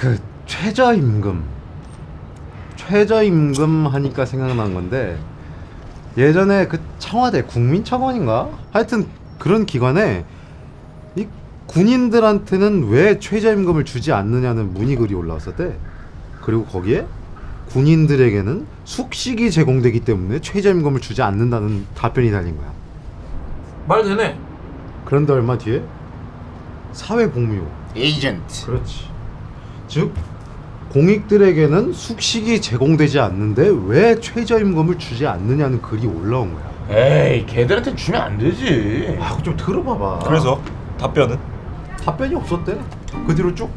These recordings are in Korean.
그 최저임금 최저임금 하니까 생각난 건데 예전에 그 청와대 국민청원인가? 하여튼 그런 기관에 이 군인들한테는 왜 최저임금을 주지 않느냐는 문의글이 올라왔었대. 그리고 거기에 군인들에게는 숙식이 제공되기 때문에 최저임금을 주지 않는다는 답변이 달린 거야. 말 되네. 그런데 얼마 뒤에? 사회복무요. 에이전트. 그렇지. 즉 공익들에게는 숙식이 제공되지 않는데 왜 최저임금을 주지 않느냐는 글이 올라온 거야. 에이 걔들한테 주면 안 되지 아, 그거 좀 들어봐봐. 그래서 답변은? 답변이 없었대. 그 뒤로 쭉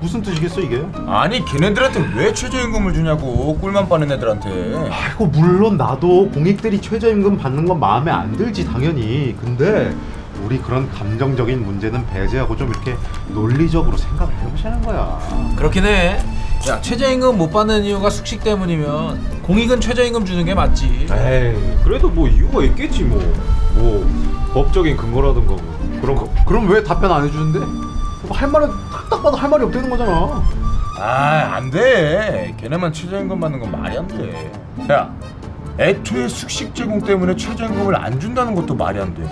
무슨 뜻이겠어 이게? 아니 걔네들한테 왜 최저임금을 주냐고 꿀만 빠는 애들한테 아이고 물론 나도 공익들이 최저임금 받는 건 마음에 안 들지 당연히. 근데 우리 그런 감정적인 문제는 배제하고 좀 이렇게 논리적으로 생각을 해보자는 거야. 그렇긴 해. 야 최저임금 못 받는 이유가 숙식 때문이면 공익은 최저임금 주는 게 맞지. 에이 그래도 뭐 이유가 있겠지 뭐. 뭐 법적인 근거라든가 뭐 그런 거. 그럼 왜 답변 안 해주는데? 뭐할 말은 딱딱 봐도 할 말이 없다는 거잖아. 아 안 돼 걔네만 최저임금 받는 건 말이 안 돼 야 애초에 숙식 제공 때문에 최저임금을 안 준다는 것도 말이 안 돼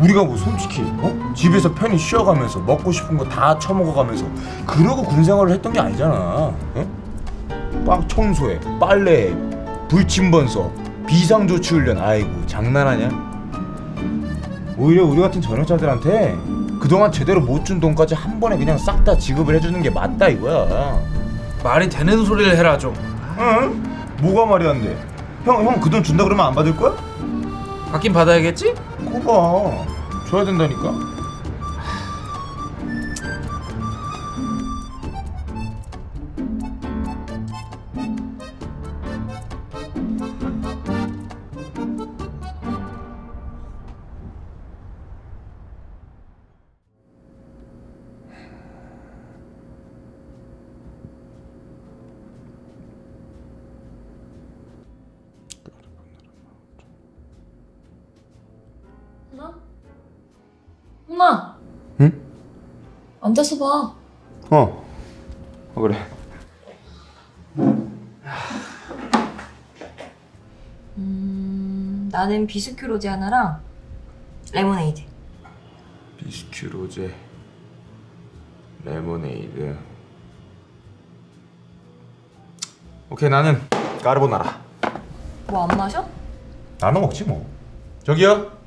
우리가 뭐 솔직히 어? 집에서 편히 쉬어가면서 먹고 싶은 거 다 처먹어가면서 그러고 군 생활을 했던 게 아니잖아 어? 빵 청소해 빨래해 불침 번서 비상조치 훈련 아이고 장난하냐 오히려 우리 같은 전역자들한테 그동안 제대로 못 준 돈까지 한 번에 그냥 싹 다 지급을 해주는 게 맞다 이거야 말이 되는 소리를 해라 좀. 응? 뭐가 말이 안 돼? 형, 형 그 돈 준다 그러면 안 받을 거야? 받긴 받아야겠지? 봐. 줘야 된다니까. 앉아서 봐. 어. 어 그래. 음, 나는 비스큐 로제 하나랑 레모네이드. 비스큐 로제, 레모네이드. 오케이 나는 까르보나라. 뭐 안 마셔? 나눠 먹지 뭐. 저기요.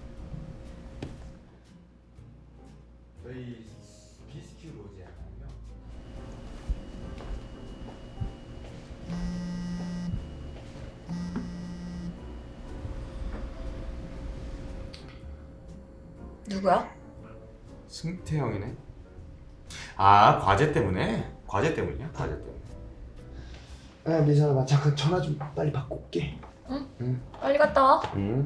태형이네. 아 과제 때문에? 과제 때문이야? 과제 때문에. 아 미선아 나 잠깐 전화 좀 빨리 받고 올게 빨리 갔다 와. 응.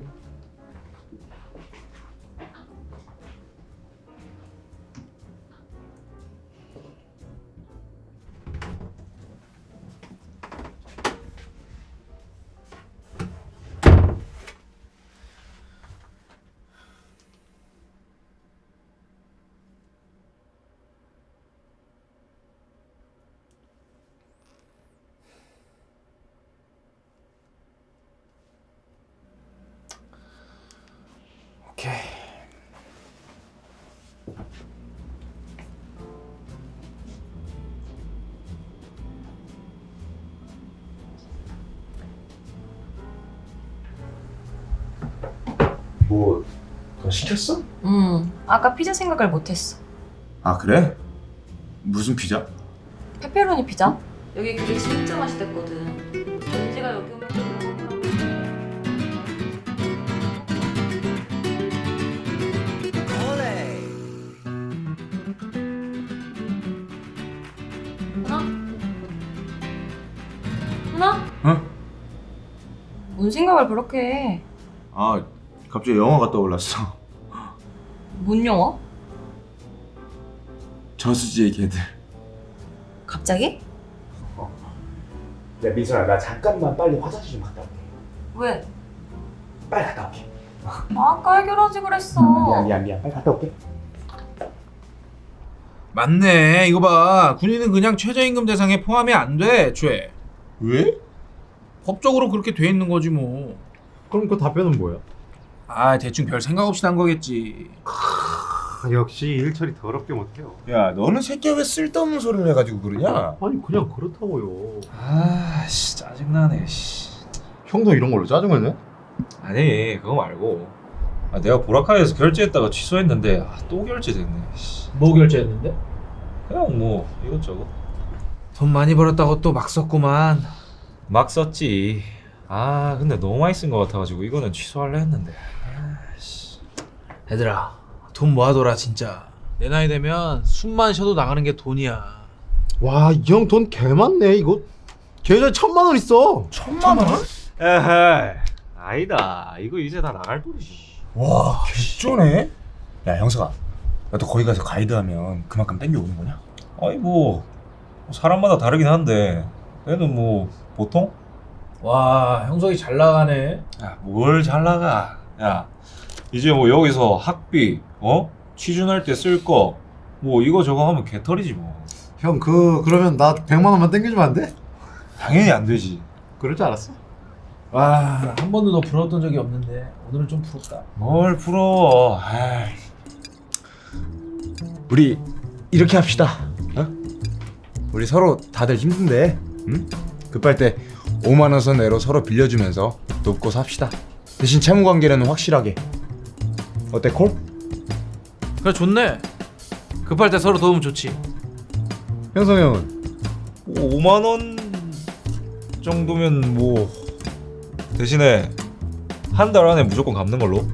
뭐, 더 시켰어? 음, 아까 피자 생각을 못했어. 아 그래? 무슨 피자? 페페로니 피자? 여기 그게 진짜 맛있댔거든. 은지가 여기 오면 하나? 하나? 응? 뭔 생각을 그렇게 해? 아 갑자기 영화가 떠올랐어. 뭔 영어? 저수지의 개들. 갑자기? 야 미선아 나 잠깐만 빨리 화장실 좀 갔다 올게 왜? 빨리 갔다 올게 아까 해결하지 그랬어. 미안 미안 미안 빨리 갔다 올게 맞네. 이거 봐. 군인은 그냥 최저임금 대상에 포함이 안 돼. 죄. 왜? 법적으로 그렇게 돼 있는 거지 뭐. 그럼 그 답변은 뭐야? 아 대충 별 생각 없이 한 거겠지. 아, 역시 일처리 더럽게 못해요. 야 너는 새끼야 왜 쓸데없는 소리를 해가지고 그러냐? 아니 그냥 그렇다고요. 아씨 짜증나네 씨. 형도 이런 걸로 짜증을 내? 아니 그거 말고 아, 내가 보라카이에서 결제했다가 취소했는데 아, 또 결제됐네 씨. 뭐 결제했는데? 그냥 뭐 이것저것 돈 많이 벌었다고 또 막 썼구만. 막 썼지 아 근데 너무 많이 쓴 것 같아가지고 이거는 취소할래 했는데 얘들아 돈 모아둬라 진짜. 내 나이 되면 숨만 쉬어도 나가는 게 돈이야. 와 이 형 돈 개 많네 이거. 계좌에 천만 원 있어. 천만 원? 에헤이 아니다 이거 이제 다 나갈 돈이지 와 개쩌네. 야 형석아, 나도 거기 가서 가이드하면 그만큼 땡겨오는 거냐? 아니 뭐 사람마다 다르긴 한데 얘는 뭐 보통? 와 형석이 잘 나가네. 야뭘 잘 나가 야 이제 뭐 여기서 학비 어? 취준할 때 쓸 거 뭐 이거 저거 하면 개털이지 뭐 형 그 그러면 나 100만 원만 땡겨주면 안 돼? 당연히 안 되지. 그럴 줄 알았어. 와 한 번도 너 부러웠던 적이 없는데 오늘은 좀 부럽다. 뭘 부러워 아이 우리 이렇게 합시다. 어? 우리 서로 다들 힘든데, 응? 급할 때 5만 원 선내로 서로 빌려주면서 돕고 삽시다. 대신 채무 관계는 확실하게. 어때 콜? 그래 좋네. 급할 때 서로 도우면 좋지. 형성 형은 5만 원 정도면 뭐 대신에 한 달 안에 무조건 갚는 걸로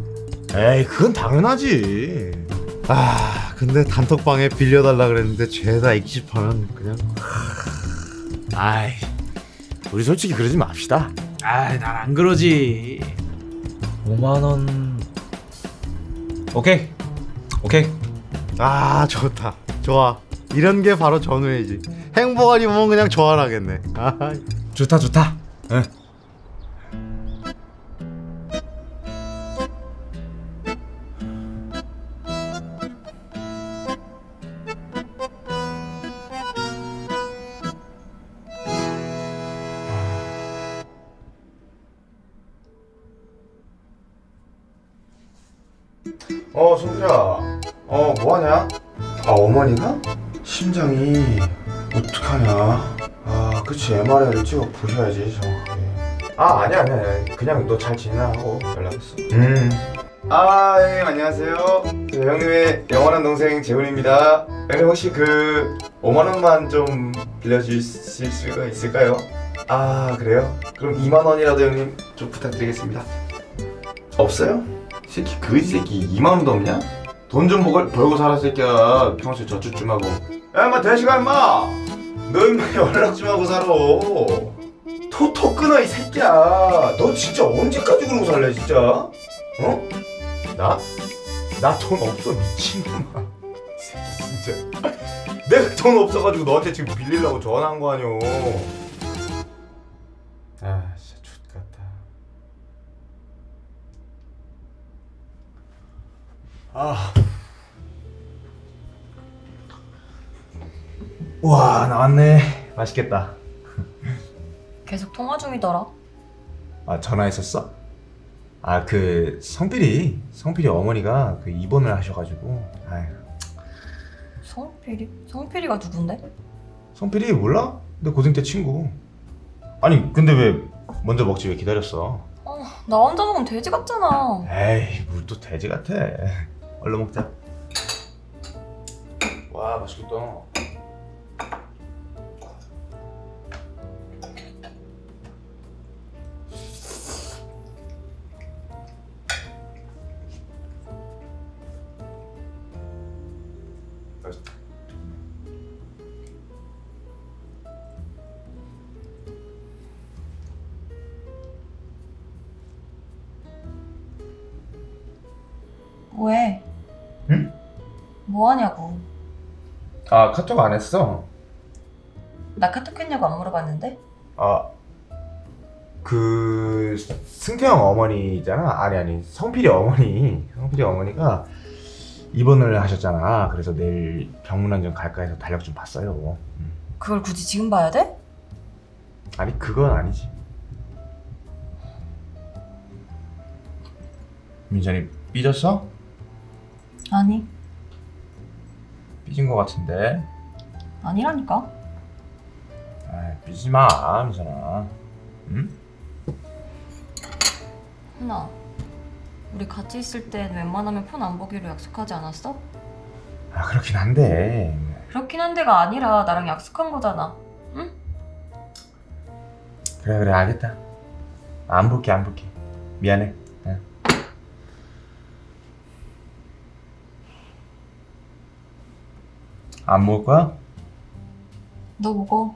에이 그건 당연하지. 아 근데 단톡방에 빌려달라 그랬는데 죄다 익십하면 그냥 아이 우리 솔직히 그러지 맙시다. 아이 난 안 그러지. 5만 원 오케이 오케이 아 좋다 좋아 이런 게 바로 전우회지 행복 아니면 그냥 좋아하겠네 아 좋다 좋다. 응. 심장이 어떡하냐? 아, 그치. MRI를 찍어 보셔야지, 정확하게. 아, 아니야, 아니야. 아니야. 그냥 너 잘 지내나 하고 연락했어. 음. 아, 형님, 안녕하세요. 저 형님의 영원한 동생 재훈입니다. 형님, 혹시 그 5만원만 좀 빌려주실 수가 있을까요? 아, 그래요? 그럼 2만원이라도 형님 좀 부탁드리겠습니다. 없어요? 새끼 그지 새끼 2만 원도 없냐? 돈 좀 벌고 살아 새끼야. 평소에 저축 좀 하고. 야 인마 대시가 인마! 너 인마 연락 좀 하고 살아. 톡톡 끊어 이 새끼야. 너 진짜 언제까지 그러고 살래 진짜? 어? 나? 나 돈 없어 미친놈아. 이 새끼 진짜. 내가 돈 없어가지고 너한테 지금 빌리려고 전화한 거 아니오? 아 아. 와 나왔네. 맛있겠다. 계속 통화 중이더라. 아 전화했었어? 아 그 성필이 성필이 어머니가 그 입원을 하셔가지고. 아유 성필이? 성필이가 누군데? 성필이 몰라? 내 고등 때 친구. 아니 근데 왜 먼저 먹지 왜 기다렸어? 어, 나 혼자 먹으면 돼지 같잖아. 에이 뭘 또 돼지 같아. 얼른 먹자. 와 맛있겠다. 뭐해? 응? 뭐 하냐고. 아 카톡 안 했어. 나 카톡 했냐고 안 물어봤는데? 아, 그 승태형 어머니잖아. 아니 아니 성필이 어머니. 성필이 어머니가 입원을 하셨잖아. 그래서 내일 병문안 좀 갈까 해서 달력 좀 봤어요. 음. 그걸 굳이 지금 봐야 돼? 아니 그건 아니지. 민선이 삐졌어? 아니 삐진 거 같은데. 아니라니까 아, 삐지 마, 민선아. 응? 훈아 우리 같이 있을 땐 웬만하면 폰 안 보기로 약속하지 않았어? 아 그렇긴 한데. 그렇긴 한데가 아니라 나랑 약속한 거잖아 그래 그래 알겠다. 안 볼게 안 볼게. 미안해. 응. 안 먹을 거야? 너 먹어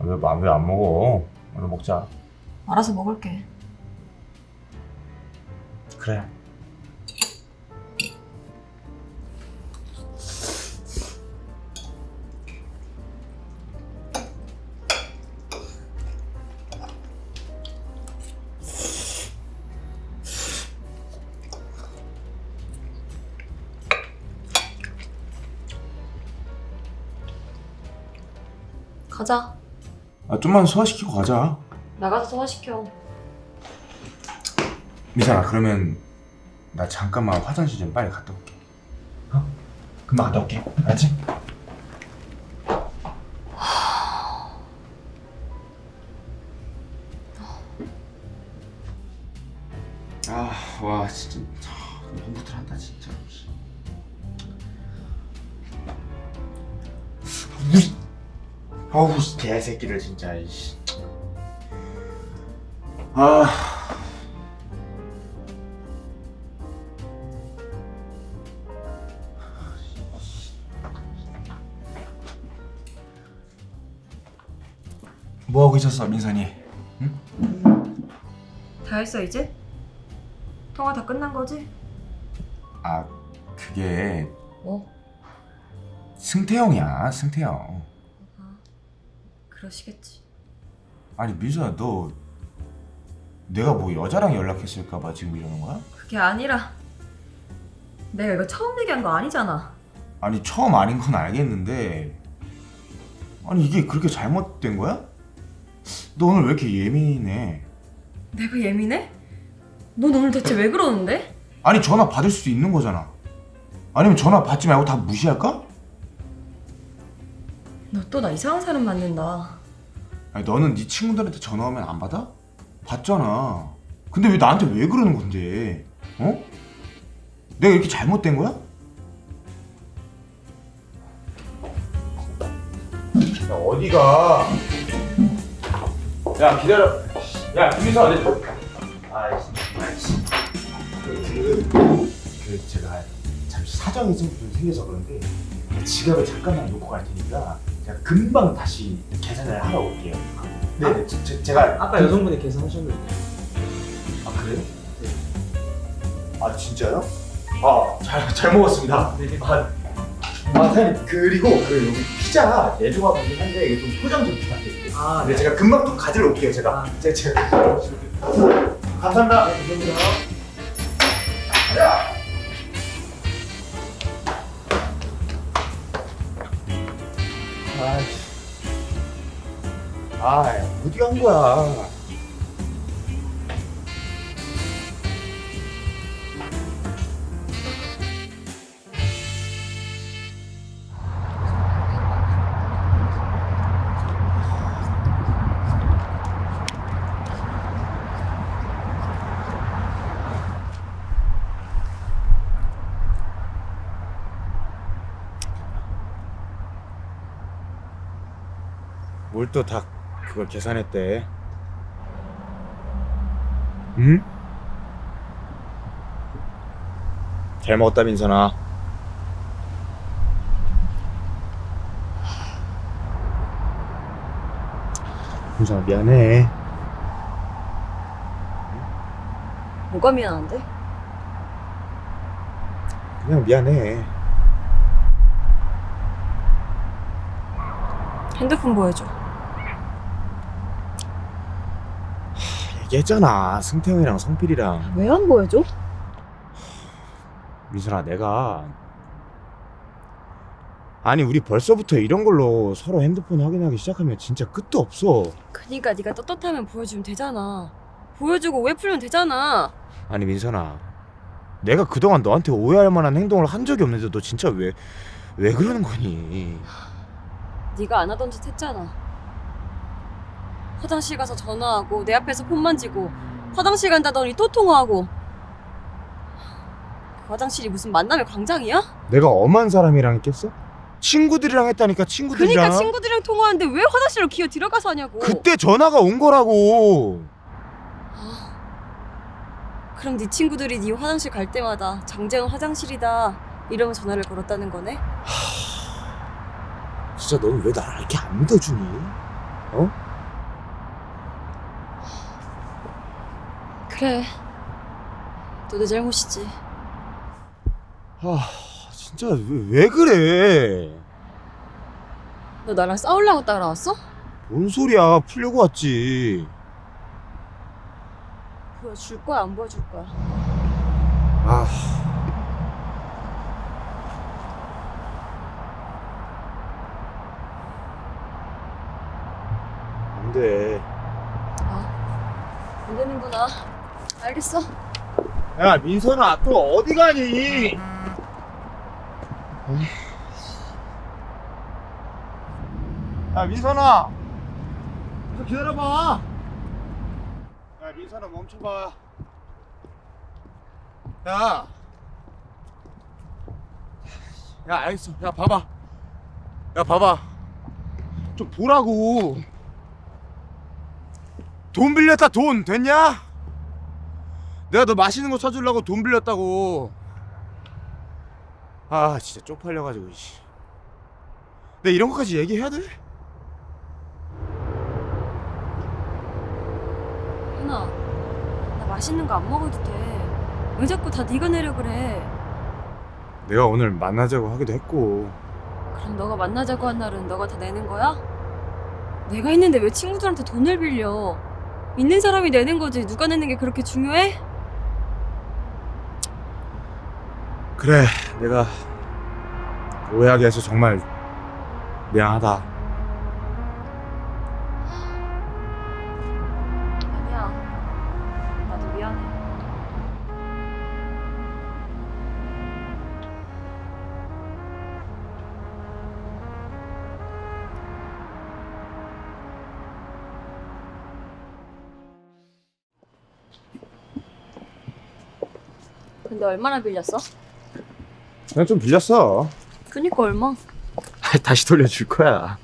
왜왜안 먹어? 오늘 먹자. 알아서 먹을게 그래. 가자 아 좀만 소화시키고 가자. 나가서 소화시켜 미선아 그러면 나 잠깐만 화장실 좀 빨리 갔다 올게. 어? 금방 갔다 올게. 알지? 어우 씨, 개새끼들 진짜 이씨. 아. 뭐 하고 있었어 민선이? 다 했어 이제? 통화 다 끝난 거지? 아 그게 뭐? 승태 형이야 승태 형. 그러시겠지 아니 민선아 너 내가 뭐 여자랑 연락했을까봐 지금 이러는 거야? 그게 아니라 내가 이거 처음 얘기한 거 아니잖아 아니 처음 아닌 건 알겠는데 아니 이게 그렇게 잘못된 거야? 너 오늘 왜 이렇게 예민해? 내가 예민해? 넌 오늘 대체 왜 그러는데? 아니 전화 받을 수도 있는 거잖아. 아니면 전화 받지 말고 다 무시할까? 너또나 이상한 사람 만든다 아니 너는 네 친구들한테 전화 오면 안 받아? 받잖아. 근데 왜 나한테 왜 그러는 건데? 어? 내가 이렇게 잘못된 거야? 야 어디가? 야 기다려. 야 김민서 어디? 아이씨, 아이씨. 그, 그 제가 잠시 사정이 좀 생겨서 그런데 지갑을 잠깐만 놓고 갈 테니까 제가 금방 다시 계산을 하러 올게요. 네, 제, 제, 제가 아까 여성분이 계산하셨는데 아 그래요? 아 진짜요? 아잘 잘 먹었습니다. 아, 아 사장님 그리고 그 여기 피자 네 조각이긴 한데 이게 좀 포장 좀 부탁드릴게요. 아네 제가 금방 또 가지러 올게요 제가. 제가 제가 감사합니다. 감사합니다. 아, 어디 간 거야? 뭘 또 다 그걸 계산했대? 응? 잘 먹었다 민선아. 민선아 미안해. 뭐가 미안한데? 그냥 미안해. 핸드폰 보여줘 얘기했잖아. 승태형이랑 성필이랑 왜 안 보여줘? 민선아 내가 아니 우리 벌써부터 이런 걸로 서로 핸드폰 확인하기 시작하면 진짜 끝도 없어 그니까 네가 떳떳하면 보여주면 되잖아. 보여주고 왜 풀면 되잖아. 아니 민선아 내가 그동안 너한테 오해할 만한 행동을 한 적이 없는데 너 진짜 왜 왜 그러는 거니 네가 안 하던 짓 했잖아. 화장실 가서 전화하고 내 앞에서 폰 만지고 화장실 간다더니 또 통화하고 그 화장실이 무슨 만남의 광장이야? 내가 엄한 사람이랑 했겠어? 친구들이랑 했다니까 친구들이랑 그러니까 친구들이랑 통화하는데 왜 화장실로 기어 들어가서 하냐고. 그때 전화가 온 거라고 그럼 네 친구들이 네 화장실 갈 때마다 장재현 화장실이다 이러면 전화를 걸었다는 거네? 진짜 너는 왜 나를 이렇게 안 믿어주니? 어? 그래. 너내 잘못이지. 아 진짜 왜, 왜 그래 너 나랑 싸우려고 따라왔어? 뭔 소리야 풀려고 왔지 보여줄 거야 안 보여줄 거야? 아 안돼 아, 안 되는구나. 알겠어. 야 민선아 또 어디 가니 야 민선아 좀 기다려봐 야 민선아 멈춰봐 야 야, 알겠어. 야, 봐봐. 야, 봐봐. 좀 보라고. 돈 빌렸다, 돈. 됐냐? 내가 너 맛있는 거 사주려고 돈 빌렸다고. 아, 진짜 쪽팔려가지고, 씨. 내가 이런 것까지 얘기해야 돼? 현아, 나 맛있는 거 안 먹어도 돼. 왜 자꾸 다 네가 내려 그래? 내가 오늘 만나자고 하기도 했고. 그럼 너가 만나자고 한 날은 너가 다 내는 거야? 내가 있는데 왜 친구들한테 돈을 빌려? 있는 사람이 내는 거지 누가 내는 게 그렇게 중요해? 그래, 내가 오해하게 해서 정말 미안하다. 아니야. 나도 미안해. 근데 얼마나 빌렸어? 그냥 좀 빌렸어. 그니까 얼마? 다시 돌려줄 거야.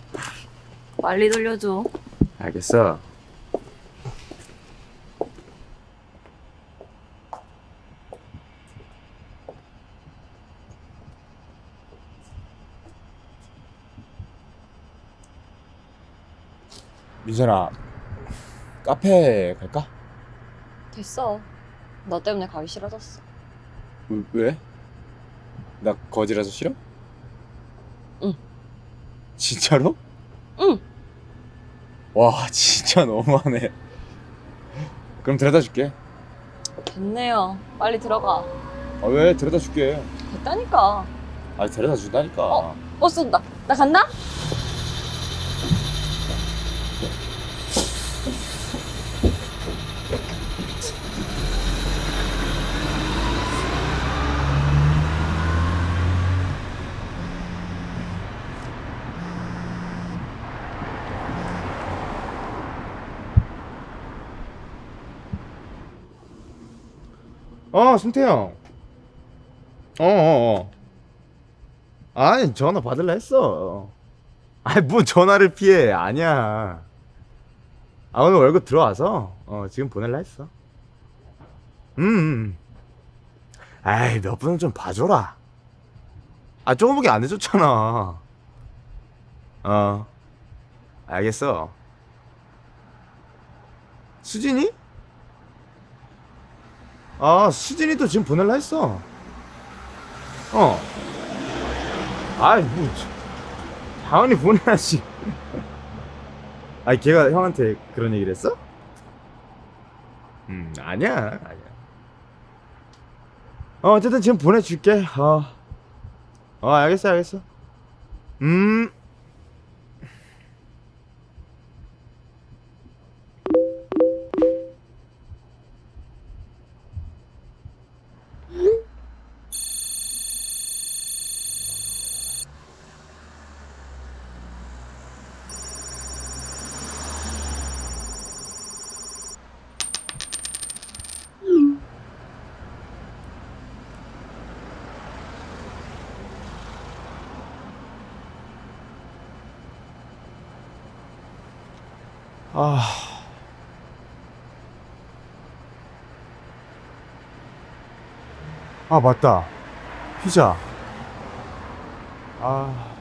빨리 돌려줘. 알겠어. 민선아, 카페 갈까? 됐어. 너 때문에 가기 싫어졌어. 왜? 나 거지라서 싫어? 응. 진짜로? 응. 와, 진짜 너무하네. 그럼 데려다 줄게. 됐네요. 빨리 들어가. 아, 왜? 데려다 줄게. 됐다니까. 아, 데려다 준다니까. 어? 어 쏜다. 나 간다. 어, 승태형. 어, 어, 어. 아니, 전화 받을라 했어. 아니, 뭐 전화를 피해. 아니야. 아, 오늘 월급 들어와서, 어, 지금 보낼라 했어. 음, 음. 아이, 몇 분은 좀 봐줘라. 아, 조금밖에 안 해줬잖아. 어. 알겠어. 수진이? 아, 수진이도 지금 보낼라 했어. 어. 아이, 뭐, 저- 당연히 보내야지. 아니, 걔가 형한테 그런 얘기를 했어? 음, 아니야, 아니야. 어 어쨌든 지금 보내줄게 어, 어 알겠어 알겠어 음 아. 아, 맞다. 피자. 아.